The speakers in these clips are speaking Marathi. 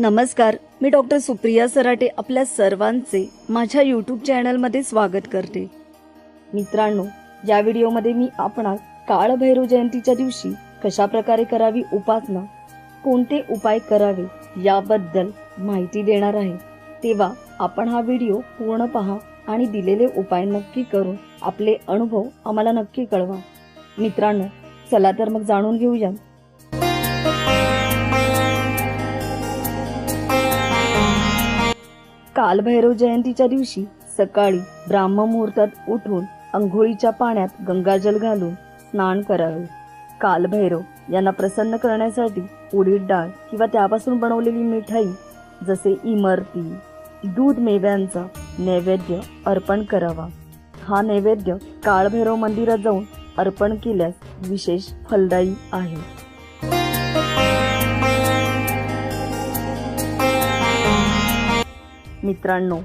नमस्कार मी डॉक्टर सुप्रिया सराटे आपल्या सर्वांचे माझ्या यूट्यूब चॅनलमध्ये स्वागत करते. मित्रांनो या व्हिडिओमध्ये मी आपणास काळभैरव जयंतीच्या दिवशी कशा प्रकारे करावी उपासना कोणते उपाय करावे याबद्दल माहिती देणार आहे तेव्हा आपण हा व्हिडिओ पूर्ण पहा आणि दिलेले उपाय नक्की करून आपले अनुभव आम्हाला नक्की कळवा. मित्रांनो चला तर मग जाणून घेऊया कालभैरव जयंतीच्या दिवशी सकाळी ब्राह्म मुहूर्तात उठून अंघोळीच्या पाण्यात गंगाजल घालून स्नान करावे. कालभैरव यांना प्रसन्न करण्यासाठी उडीद डाळ किंवा त्यापासून बनवलेली मिठाई जसे इमरती दूध मेव्यांचा नैवेद्य अर्पण करावा. हा नैवेद्य काळभैरव मंदिरात जाऊन अर्पण केल्यास विशेष फलदायी आहे. मित्रांनो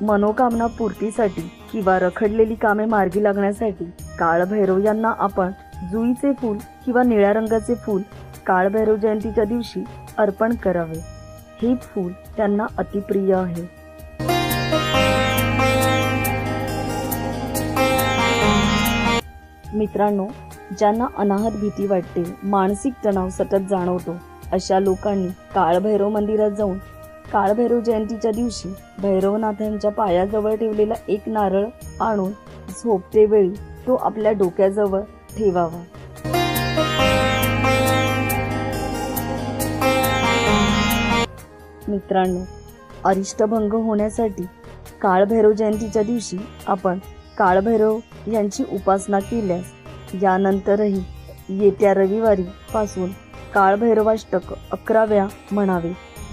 मनोकामना पूर्तीसाठी किंवा रखडलेली कामे मार्गी लागण्यासाठी काळभैरव यांना आपण जुईचे फूल किंवा निळ्या रंगाचे फूल काळभैरव जयंतीच्या दिवशी अर्पण करावे. हे फूल त्यांना अतिप्रिय आहे. मित्रांनो ज्यांना अनाहत भीती वाटते मानसिक तणाव सतत जाणवतो अशा लोकांनी काळभैरव मंदिरात जाऊन काळभैरव जयंतीच्या दिवशी भैरवनाथांच्या पायाजवळ ठेवलेला एक नारळ आणून झोपते वेळी तो आपल्या डोक्याजवळ ठेवावा. मित्रांनो अरिष्टभंग होण्यासाठी काळभैरव जयंतीच्या दिवशी आपण काळभैरव यांची उपासना केल्यास यानंतरही येत्या रविवारी पासून काळभैरवाष्टक अकराव्या म्हणावे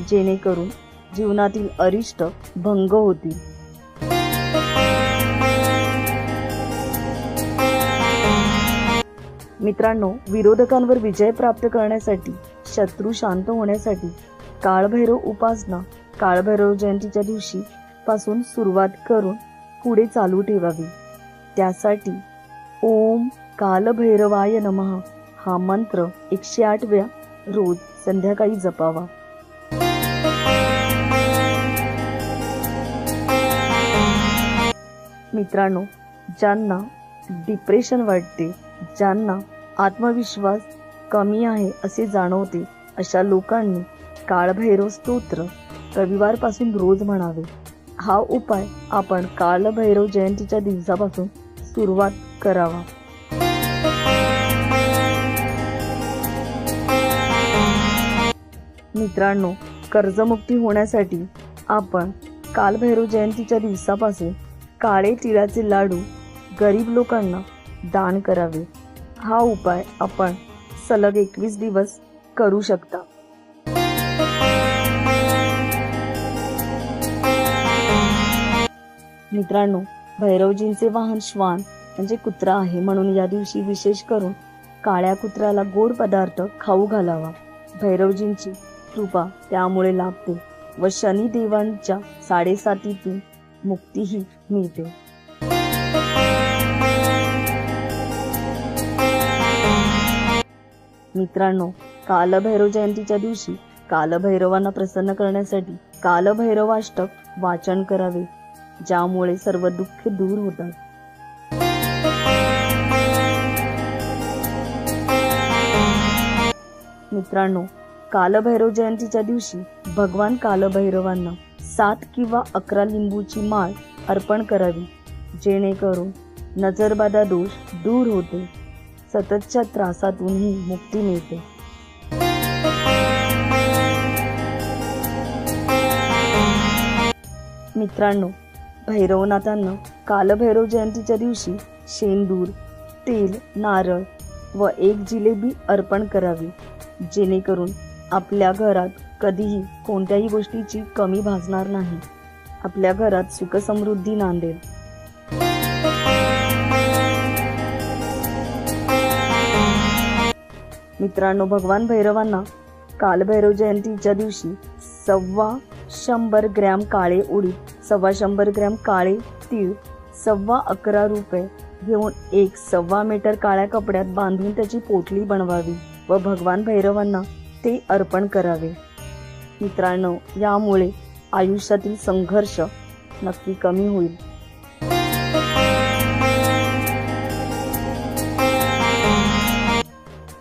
जेणेकरून जीवनातील अरिष्ट भंग होतील मित्रांनो विरोधकांवर विजय प्राप्त करण्यासाठी शत्रू शांत होण्यासाठी काळभैरव उपासना काळभैरव जयंतीच्या दिवशी पासून सुरुवात करून पुढे चालू ठेवावी. त्यासाठी ओम कालभैरवाय नमः हा मंत्र एकशे आठव्या रोज संध्याकाळी जपावा. मित्रांनो ज्यांना डिप्रेशन वाटते ज्यांना आत्मविश्वास कमी आहे असे जाणवते अशा लोकांनी काळभैरव स्तोत्र रविवारपासून रोज म्हणावे. हा उपाय आपण कालभैरव जयंतीच्या दिवसापासून सुरुवात करावा. मित्रांनो कर्जमुक्ती होण्यासाठी आपण कालभैरव जयंतीच्या दिवसापासून काळे तिळाचे लाडू गरीब लोकांना दान करावे. हा उपाय आपण सलग एकवीस दिवस करू शकता. मित्रांनो भैरवजींचे वाहन श्वान म्हणजे कुत्रा आहे म्हणून या दिवशी विशेष करून काळ्या कुत्र्याला गोड पदार्थ खाऊ घालावा. भैरवजींची कृपा त्यामुळे लाभते व शनिदेवांच्या साडेसातीतून मुक्तीही मिळते. मित्रांनो कालभैरव जयंतीच्या दिवशी कालभैरवांना प्रसन्न करण्यासाठी कालभैरवाष्टक वाचन करावे ज्यामुळे सर्व दुःख दूर होतात. मित्रांनो कालभैरव जयंतीच्या दिवशी भगवान कालभैरवांना सात किंवा अकरा लिंबूची माळ अर्पण करावी. जेणेकरून नजरबाधा दोष दूर होते. सततच्या त्रासातूनही मुक्ती मिळते. मित्रांनो भैरवनाथांना कालभैरव जयंतीच्या दिवशी शेंदूर तेल नारळ व एक जिलेबी अर्पण करावी. जेणेकरून आपल्या घरात कधीही कोणत्याही गोष्टीची कमी भासणार नाही. आपल्या घरात सुखसमृद्धी नांदेल मित्रांनो भगवान भैरवांना कालभैरव जयंतीच्या दिवशी सव्वा शंभर ग्रॅम काळे उडीद सव्वा शंभर ग्रॅम काळे तीळ सव्वा अकरा रुपये घेऊन एक सव्वा मीटर काळ्या कपड्यात बांधून त्याची पोटली बनवावी व भगवान भैरवांना ते अर्पण करावे. मित्रांनो यामुळे आयुष्यातील संघर्ष नक्की कमी होईल.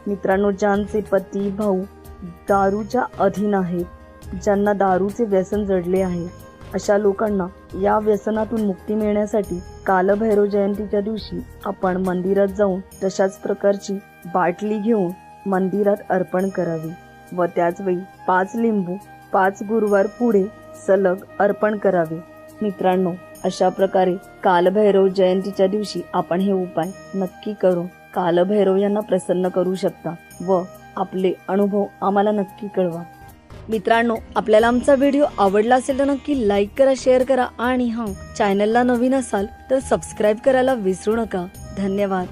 मित्रांनो ज्यांचे पती भाऊ दारूच्या अधीन आहेत ज्यांना दारूचे व्यसन जडले आहे अशा लोकांना या व्यसनातून मुक्ती मिळण्यासाठी कालभैरव जयंतीच्या दिवशी आपण मंदिरात जाऊन तशाच प्रकारची बाटली घेऊन मंदिरात अर्पण करावी. व त्याचवेळी पाच लिंबू पाच गुरुवार पुढे सलग अर्पण करावे. मित्रांनो अशा प्रकारे कालभैरव जयंतीच्या दिवशी आपण हे उपाय नक्की करून कालभैरव यांना प्रसन्न करू शकता व आपले अनुभव आम्हाला नक्की कळवा. मित्रांनो आपल्याला आमचा व्हिडिओ आवडला असेल तर नक्की लाईक करा शेअर करा आणि हां चॅनलला नवीन असाल तर सबस्क्राईब करायला विसरू नका. धन्यवाद.